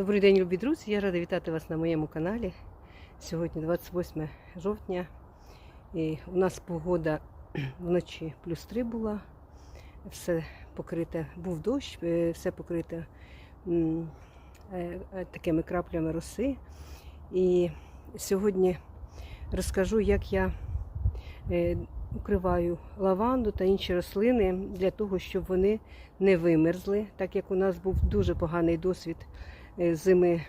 Добрий день, любі друзі! Я рада вітати вас на моєму каналі. Сьогодні 28 жовтня. І у нас погода вночі плюс 3 була. Все покрите, був дощ, е, все покрите е, е, такими краплями роси. І сьогодні розкажу, як я укриваю лаванду та інші рослини для того, щоб вони не вимерзли, так як у нас був дуже поганий досвід зими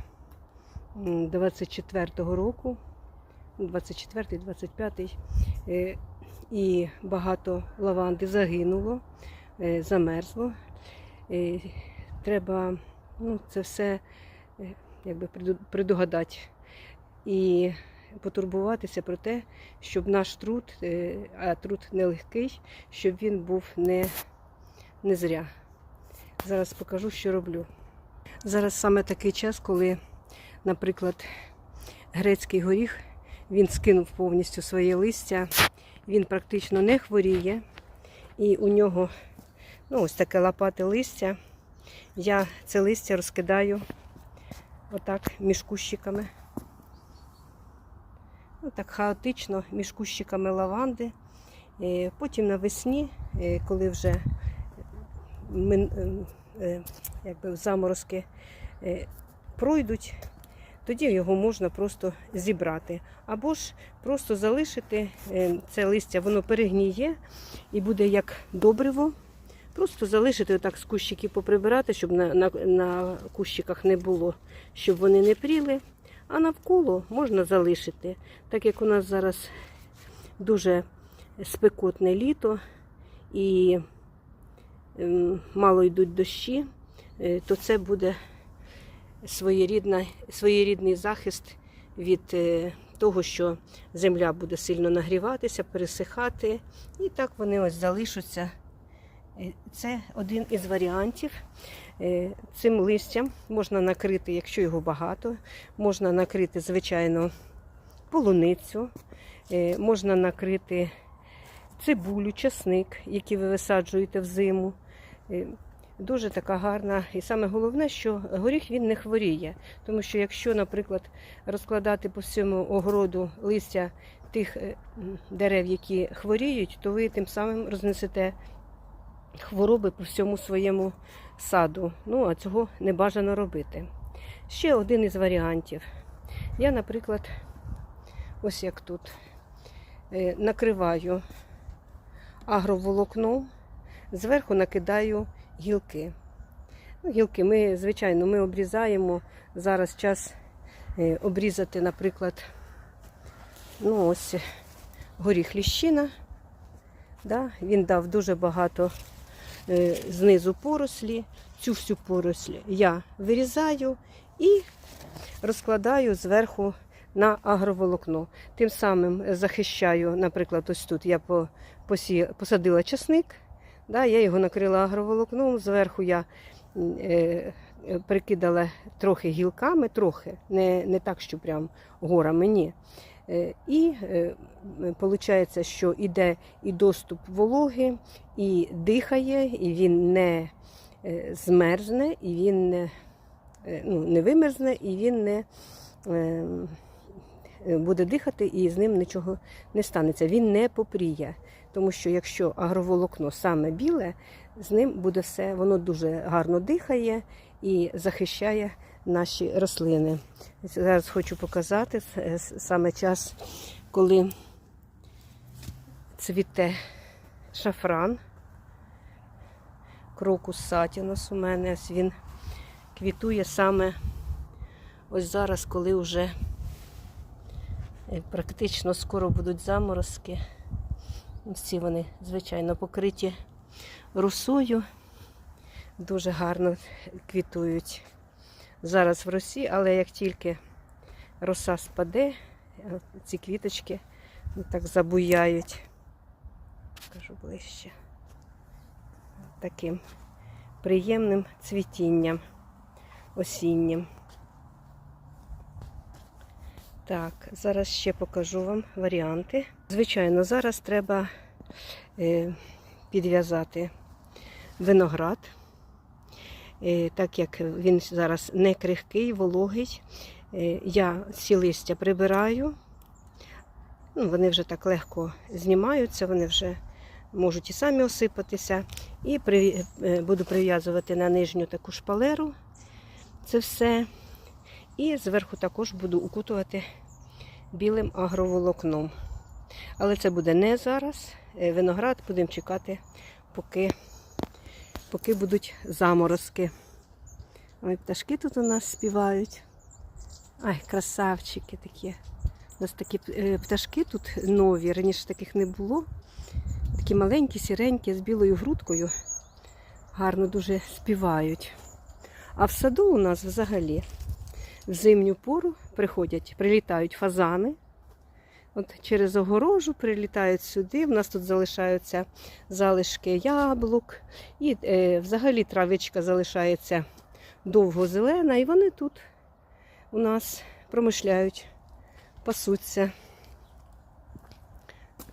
24-го року, 24-й, 25-й, е, і багато лаванди загинуло, е, замерзло. Е, Треба ну, це все е, якби предугадати і потурбуватися про те, щоб наш труд, е, а труд нелегкий, щоб він був не, не зря. Зараз покажу, що роблю. Зараз саме такий час, коли, наприклад, грецький горіх він скинув повністю своє листя, він практично не хворіє, і у нього ну, ось таке лопате листя. Я це листя розкидаю отак між кущиками. Ну, так хаотично між кущиками лаванди. Е, Потім навесні, е, коли вже якби заморозки е, пройдуть, тоді його можна просто зібрати. Або ж просто залишити е, це листя, воно перегніє і буде як добриво. Просто залишити отак з кущиків поприбирати, щоб на, на, на кущиках не було, щоб вони не пріли. А навколо можна залишити. Так як у нас зараз дуже спекотне літо і мало йдуть дощі, е, то це буде своєрідний захист від е, того, що земля буде сильно нагріватися, пересихати. І так вони ось залишаться. Е, Це один із варіантів. Цим листям можна накрити, якщо його багато, можна накрити, звичайно, полуницю, можна накрити цибулю, часник, які ви висаджуєте взиму. Е, Дуже така гарна. І саме головне, що горіх він не хворіє. Тому що якщо, наприклад, розкладати по всьому огороду листя тих е, дерев, які хворіють, то ви тим самим рознесете хвороби по всьому своєму саду. Ну, а цього не бажано робити. Ще один із варіантів. Я, наприклад, ось як тут, е, накриваю агроволокном, зверху накидаю гілки. Ну, гілки ми, звичайно, ми обрізаємо. Зараз час е, обрізати, наприклад, ну ось горіх ліщина. Да? Він дав дуже багато е, знизу порослі. Цю всю поросль я вирізаю і розкладаю зверху на агроволокно. Тим самим захищаю, наприклад, ось тут я посадила часник, да, я його накрила агроволокном, зверху я е, е, прикидала трохи гілками, трохи, не, не так, що прям горами, ні. Е, І виходить, що йде і доступ вологи, і дихає, і він не е, змерзне, і він не, е, ну, не вимерзне, і він не е, е, буде дихати, і з ним нічого не станеться. Він не попріє. Тому що якщо агроволокно саме біле, з ним буде все, воно дуже гарно дихає і захищає наші рослини. Зараз хочу показати саме час, коли цвіте шафран. Крокус сатінос у мене. Він квітує саме ось зараз, коли вже е, практично скоро будуть заморозки. Всі вони, звичайно, покриті росою. Дуже гарно квітують зараз в росі, але як тільки роса спаде, е, ці квіточки так забуяють. Покажу ближче. Таким приємним цвітінням осіннім. Так, зараз ще покажу вам варіанти. Звичайно, зараз треба е, підв'язати виноград. Е, Так як він зараз не крихкий, вологий, е, я ці листя прибираю. Ну, вони вже так легко знімаються, вони вже можуть і самі осипатися. І при, буду прив'язувати на нижню таку шпалеру це все. І зверху також буду укутувати білим агроволокном. Але це буде не зараз. Е, Виноград будемо чекати, поки, поки будуть заморозки. Ой, пташки тут у нас співають. Ай, красавчики такі. У нас такі е, пташки тут нові, раніше таких не було. Такі маленькі, сіренькі, з білою грудкою. Гарно дуже співають. А в саду у нас взагалі в зимню пору приходять, прилітають фазани. От через огорожу прилітають сюди. В нас тут залишаються залишки яблук. І е, взагалі травичка залишається довго зелена, і вони тут у нас промишляють, пасуться.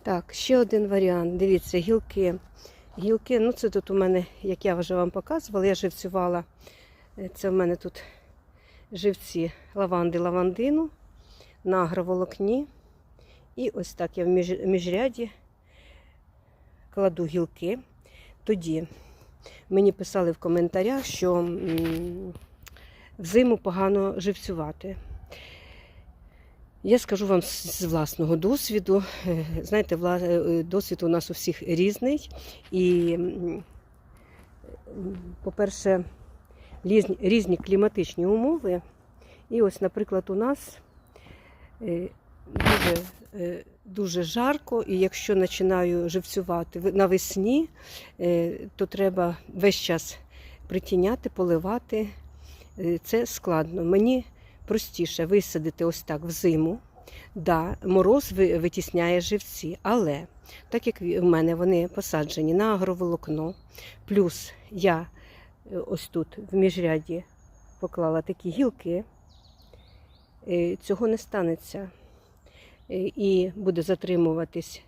Так, ще один варіант. Дивіться, гілки. Гілки, ну це тут у мене, як я вже вам показувала, я живцювала. Е, Це в мене тут живці лаванди лавандину на агроволокні. І ось так я в міжряді кладу гілки. Тоді мені писали в коментарях, що взиму погано живцювати. Я скажу вам з власного досвіду. Е, Знаєте, е, досвід у нас у всіх різний. І, по-перше, різні, кліматичні умови. І ось, наприклад, у нас дуже, е, дуже жарко, і якщо починаю живцювати навесні, е, то треба весь час притіняти, поливати. Е, Це складно. Мені простіше висадити ось так взиму. Да, мороз витісняє живці, але так як в мене вони посаджені на агроволокно, плюс я ось тут в міжряді поклала такі гілки, е, цього не станеться. Е, І буде затримуватись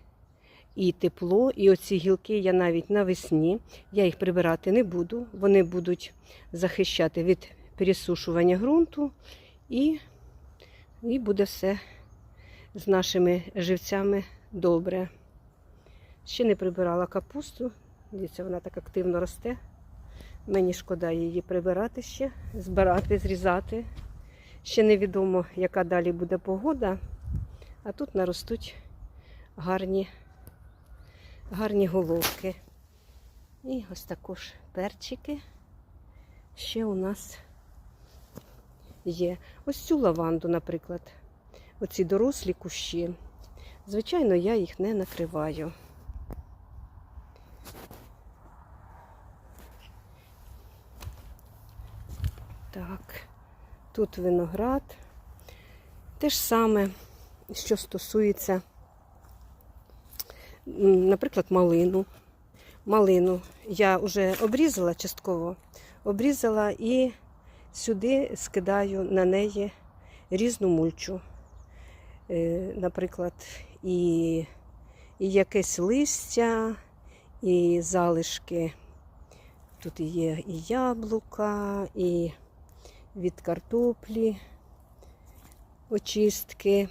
і тепло, і оці гілки я навіть навесні, я їх прибирати не буду. Вони будуть захищати від пересушування ґрунту, і, і буде все з нашими живцями добре. Ще не прибирала капусту. Дивіться, вона так активно росте. Мені шкода її прибирати ще, збирати, зрізати. Ще невідомо, яка далі буде погода. А тут наростуть гарні, гарні головки. І ось також перчики ще у нас є. Ось цю лаванду, наприклад, оці дорослі кущі. Звичайно, я їх не накриваю. Так, тут виноград. Те ж саме, що стосується, наприклад, малину. Малину я вже обрізала частково, обрізала і сюди скидаю на неї різну мульчу. Е, Наприклад, і, і якесь листя, і залишки. Тут є і яблука, і від картоплі, очистки.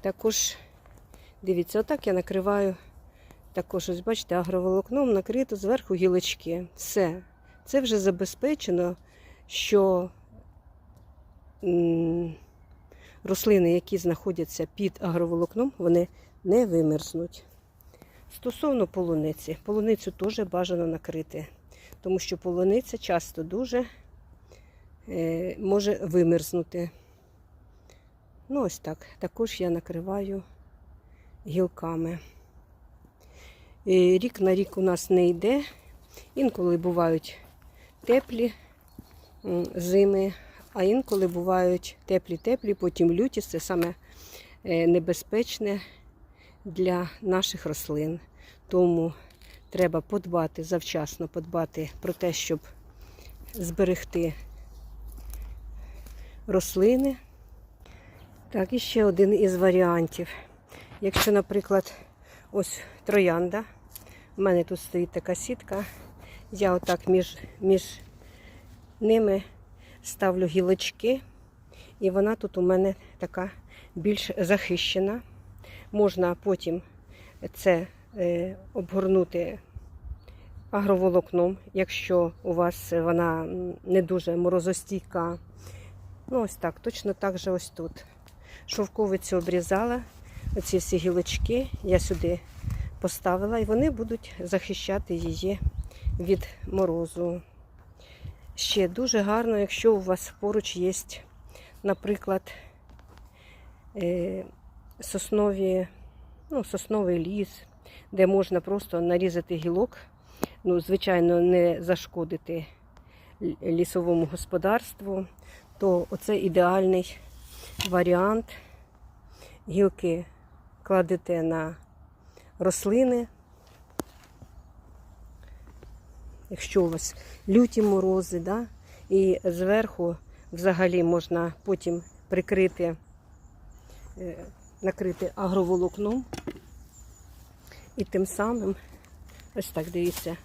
Також, дивіться, отак я накриваю. Також, ось бачите, агроволокном накрито зверху гілочки. Все. Це вже забезпечено, що рослини, які знаходяться під агроволокном, вони не вимерзнуть. Стосовно полуниці, полуницю теж бажано накрити, тому що полуниця часто дуже може вимерзнути. Ну, ось так. Також я накриваю гілками. Е, Рік на рік у нас не йде. Інколи бувають теплі зими, а інколи бувають теплі-теплі, потім люті. Це саме е, небезпечне для наших рослин. Тому треба подбати завчасно, подбати про те, щоб зберегти рослини. Так, і ще один із варіантів. Якщо, наприклад, ось троянда, у мене тут стоїть така сітка, я отак між, між ними ставлю гілочки, і вона тут у мене така більш захищена. Можна потім це е, обгорнути агроволокном, якщо у вас вона не дуже морозостійка. Ну, ось так, точно так же ось тут. Шовковицю обрізала, оці всі гілочки я сюди поставила, і вони будуть захищати її від морозу. Ще дуже гарно, якщо у вас поруч є, наприклад, е, соснові, ну, сосновий ліс, де можна просто нарізати гілок, ну, звичайно, не зашкодити лісовому господарству, то оце ідеальний варіант. Гілки кладете на рослини. Якщо у вас люті морози, да, і зверху взагалі можна потім прикрити, е, накрити агроволокном. І тим самим, ось так дивіться,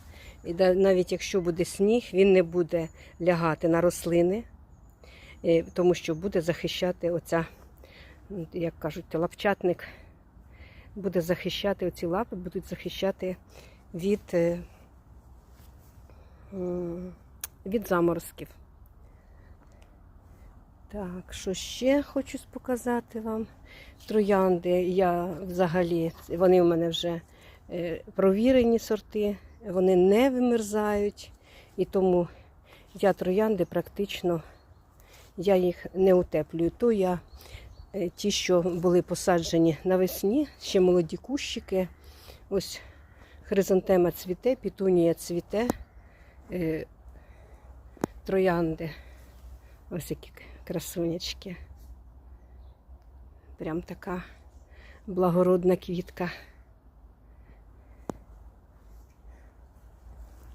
і навіть якщо буде сніг, він не буде лягати на рослини, тому що буде захищати оця, як кажуть, лапчатник буде захищати, оці лапи будуть захищати від, е, від заморозків. Так, що ще хочу показати вам? Троянди. Я взагалі, вони у мене вже е, провірені сорти, вони не вимерзають, і тому я троянди практично я їх не утеплюю. То я е, ті, що були посаджені навесні, ще молоді кущики. Ось хризантема цвіте, пітунія цвіте, е, троянди. Ось які красунечки. Прям така благородна квітка.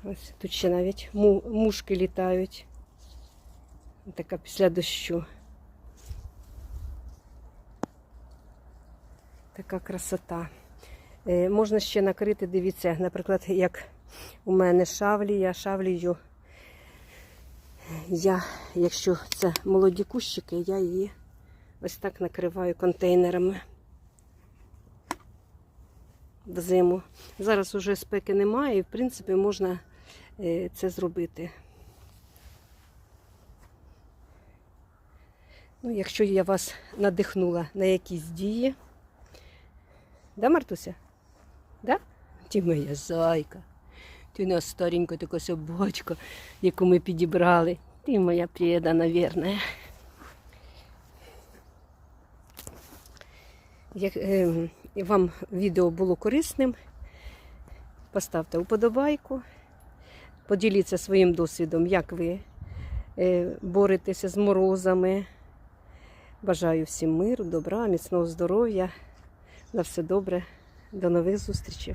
Ось тут ще навіть мушки літають. Така після дощу. Така красота. Е, можна ще накрити, дивіться, наприклад, як у мене шавлія, шавлію. Я, якщо це молоді кущики, я її ось так накриваю контейнерами взиму. Зараз уже спеки немає, і в принципі можна е, це зробити. Ну, якщо я вас надихнула на якісь дії. Да, Мартуся? Да? Ти моя зайка. Ти нас старенька така собачка, яку ми підібрали. Ти моя предана, вірна. Як е, вам відео було корисним, поставте вподобайку, поділіться своїм досвідом, як ви е, боретеся з морозами. Бажаю всім миру, добра, міцного здоров'я. На все добре. До нових зустрічей.